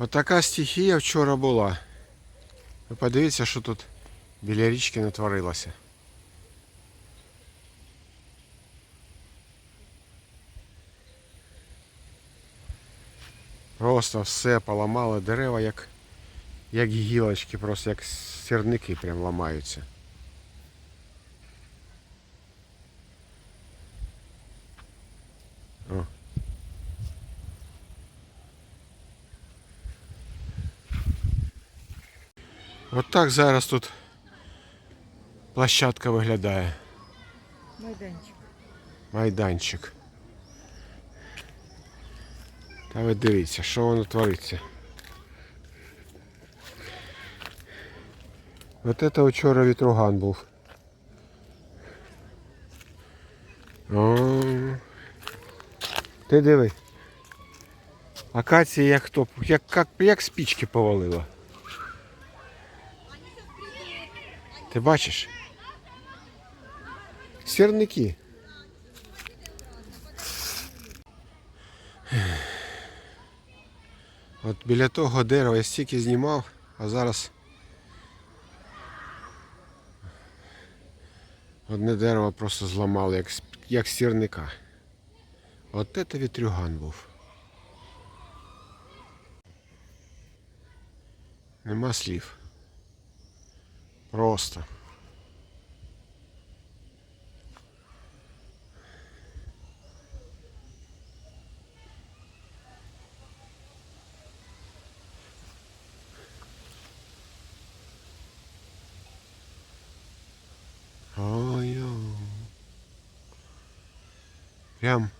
Отака стихія вчора була. Ви подивіться, що тут біля річки натворилося. Просто все поламало дерева, як, як гілочки, просто як сірники прям ламаються. От так зараз тут площадка виглядає. Майданчик. Майданчик. Та ви дивіться, що воно твориться. От це вчора вітруган був. О, ти диви. Акація як топ, як, як, як спічки повалила. Ти бачиш? Сірники. От біля того дерева я стільки знімав, а зараз одне дерево просто зламало, як, як сірника. От це вітрюган був. Нема слів. Просто. Ой-ой. Прям